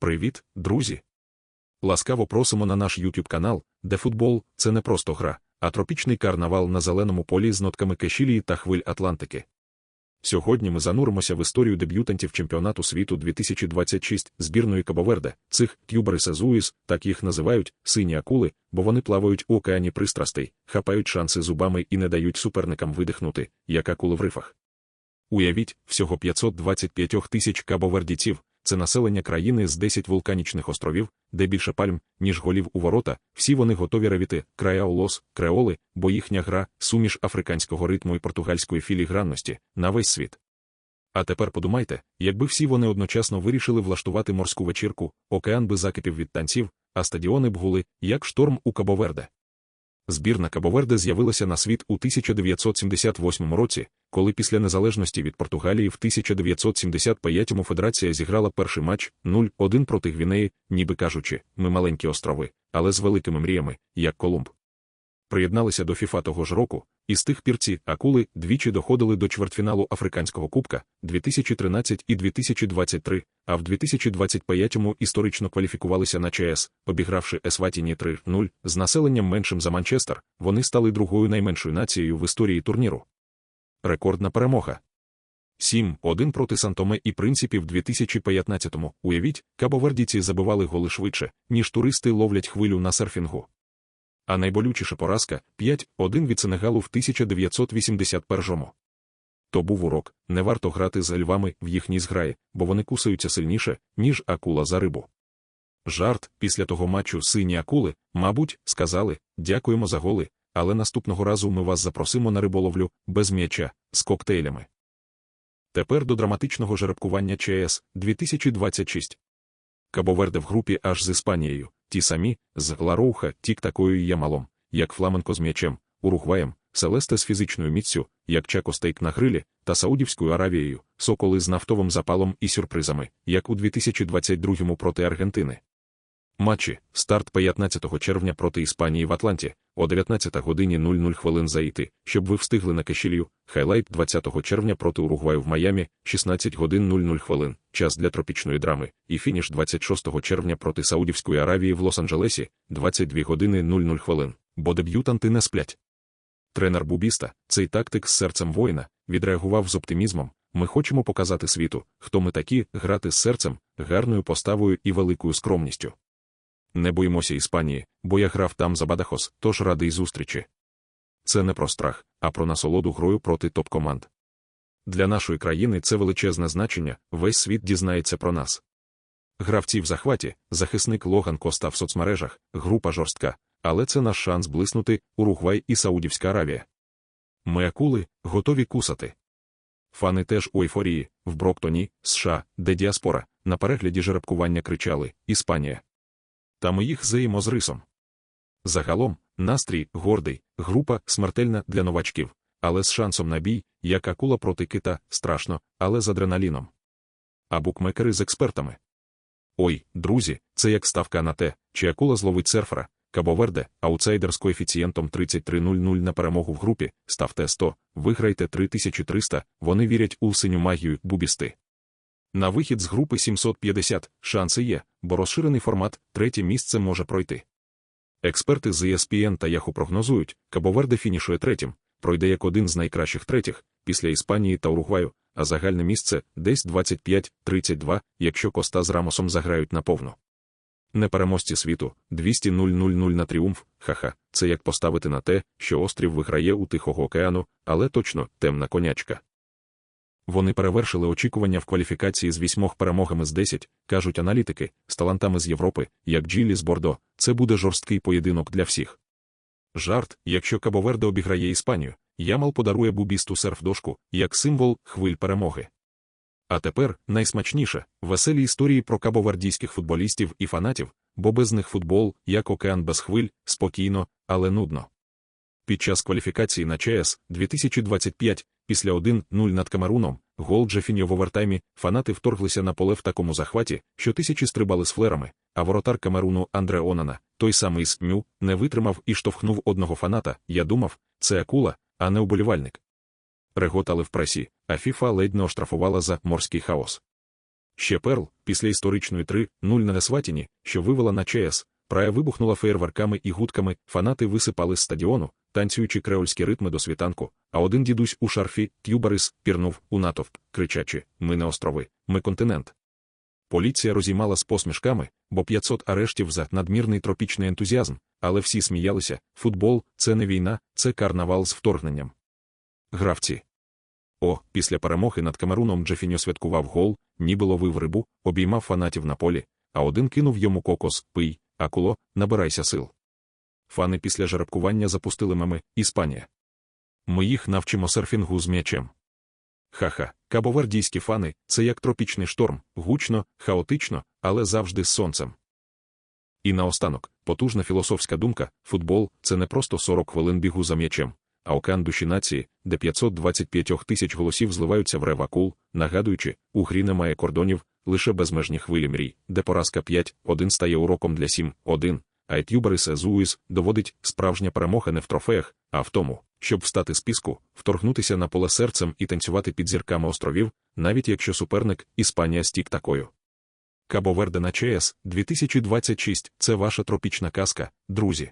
Привіт, друзі! Ласкаво просимо на наш YouTube канал, де футбол це не просто гра, а тропічний карнавал на зеленому полі з нотками Кешілії та хвиль Атлантики. Сьогодні ми зануримося в історію деб'ютантів чемпіонату світу 2026 збірної Кабоверде, цих тюберисезуїс, так їх називають, сині акули, бо вони плавають у океані пристрастей, хапають шанси зубами і не дають суперникам видихнути, як акули в рифах. Уявіть, всього 525 тисяч кабовердійців, це населення країни з 10 вулканічних островів, де більше пальм, ніж голів у ворота, всі вони готові ревіти, краяолос, креоли, бо їхня гра суміш африканського ритму і португальської філігранності на весь світ. А тепер подумайте, якби всі вони одночасно вирішили влаштувати морську вечірку, океан би закипів від танців, а стадіони б гули, як шторм у Кабоверде. Збірна Кабоверде з'явилася на світ у 1978 році, коли після незалежності від Португалії в 1975-му Федерація зіграла перший матч 0-1 проти Гвінеї, ніби кажучи, ми маленькі острови, але з великими мріями, як Колумб. Приєдналися до ФІФА того ж року, і з тих пір ці акули двічі доходили до чвертьфіналу Африканського кубка 2013 і 2023, а в 2025-му історично кваліфікувалися на ЧС, обігравши Есватіні 3-0 з населенням меншим за Манчестер, вони стали другою найменшою нацією в історії турніру. Рекордна перемога. 7-1 проти Сантоме і принципів 2015-му. Уявіть, кабовердійці забивали голи швидше, ніж туристи ловлять хвилю на серфінгу. А найболючіша поразка 5-1 від Сенегалу в 1981-му. То був урок, не варто грати з львами в їхній зграї, бо вони кусаються сильніше, ніж акула за рибу. Жарт після того матчу сині акули, мабуть, сказали дякуємо за голи, але наступного разу ми вас запросимо на риболовлю без м'яча з коктейлями. Тепер до драматичного жеребкування ЧС 2026. Кабоверде в групі аж з Іспанією, ті самі, з Лароуха, тік такою Ямалом, як Фламенко з м'ячем, Уругваєм, Селесте з фізичною міцю, як Чако Стейк на грилі, та Саудівською Аравією, Соколи з нафтовим запалом і сюрпризами, як у 2022 проти Аргентини. Матчі старт 15 червня проти Іспанії в Атланті о 19 годині 00 хвилин заїти, щоб ви встигли на кешілью. Хайлайт 20 червня проти Уругваю в Майамі 16 годин 00 хвилин, час для тропічної драми, і фініш 26 червня проти Саудівської Аравії в Лос-Анджелесі 22 години 00 хвилин, бо деб'ютанти не сплять. Тренер Бубіста, цей тактик з серцем воїна, відреагував з оптимізмом. Ми хочемо показати світу, хто ми такі, грати з серцем, гарною поставою і великою скромністю. Не боїмося Іспанії, бо я грав там за Бадахос, тож радий зустрічі. Це не про страх, а про насолоду грою проти топ-команд. Для нашої країни це величезне значення, весь світ дізнається про нас. Гравці в захваті, захисник Логан Коста в соцмережах, група жорстка, але це наш шанс блиснути Уругвай і Саудівська Аравія. Ми акули готові кусати. Фани теж у ейфорії, в Броктоні, США, де діаспора, на перегляді жеребкування кричали Іспанія та ми їх заїмо з рисом. Загалом, настрій гордий, група смертельна для новачків, але з шансом на бій, як акула проти кита, страшно, але з адреналіном. А букмекери з експертами. Ой, друзі, це як ставка на те, чи акула зловить серфера, Кабоверде, аутсайдер з коефіцієнтом 33.00 на перемогу в групі, ставте 100, виграйте 3300, вони вірять у синю магію бубісти. На вихід з групи 750 шанси є, бо розширений формат третє місце може пройти. Експерти з ESPN та Yahoo прогнозують, Кабоверде фінішує третім, пройде як один з найкращих третіх, після Іспанії та Уругваю, а загальне місце десь 25-32, якщо Коста з Рамосом заграють наповну. Непереможці світу 200 000 на тріумф, ха-ха, це як поставити на те, що острів виграє у Тихого океану, але точно темна конячка. Вони перевершили очікування в кваліфікації з вісьмох перемогами з 10, кажуть аналітики, з талантами з Європи, як Джилі з Бордо, це буде жорсткий поєдинок для всіх. Жарт, якщо Кабоверде обіграє Іспанію, Ямал подарує бубісту серф-дошку як символ хвиль перемоги. А тепер найсмачніше веселі історії про кабовердійських футболістів і фанатів, бо без них футбол, як океан без хвиль, спокійно, але нудно. Під час кваліфікації на ЧС 2025 Після 1-0 над Камеруном, гол Джефіньо в овертаймі, фанати вторглися на поле в такому захваті, що тисячі стрибали з флерами, а воротар Камеруну Андре Онана, той самий з Мю, не витримав і штовхнув одного фаната. Я думав, це акула, а не уболівальник. Реготали в пресі, а Фіфа ледь не оштрафувала за морський хаос. Ще Перл, після історичної 3-0 на Несватіні, що вивела на ЧС, Прая вибухнула феєрверками і гудками, фанати висипали з стадіону, танцюючи креольські ритми до світанку, а один дідусь у шарфі Тюбарис пірнув у натовп, кричачи: Ми не острови, ми континент. Поліція розіймала з посмішками, бо 500 арештів за надмірний тропічний ентузіазм, але всі сміялися: футбол це не війна, це карнавал з вторгненням. Гравці. О, після перемоги над Камеруном Джефіньо святкував гол, ніби ловив рибу, обіймав фанатів на полі, а один кинув йому кокос, пий, акуло, набирайся сил. Фани після жеребкування запустили меми Іспанія. Ми їх навчимо серфінгу з м'ячем. Ха-ха, кабовердійські фани це як тропічний шторм, гучно, хаотично, але завжди з сонцем. І наостанок, потужна філософська думка: футбол це не просто 40 хвилин бігу за м'ячем, а океан душі нації, де 525 тисяч голосів зливаються в ревакул, нагадуючи, у грі немає кордонів, лише безмежні хвилі мрій, де поразка 5-1 стає уроком для 7-1, а Етюберис Езуїс доводить справжня перемога не в трофеях, а в тому, щоб встати з піску, вторгнутися на поле серцем і танцювати під зірками островів, навіть якщо суперник Іспанія стік такою. Кабо-Верде на ЧС 2026 це ваша тропічна казка, друзі.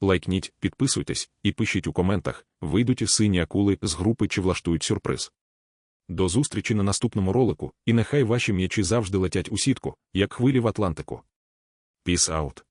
Лайкніть, підписуйтесь і пишіть у коментах, вийдуть сині акули з групи чи влаштують сюрприз. До зустрічі на наступному ролику, і нехай ваші м'ячі завжди летять у сітку, як хвилі в Атлантику. Peace out.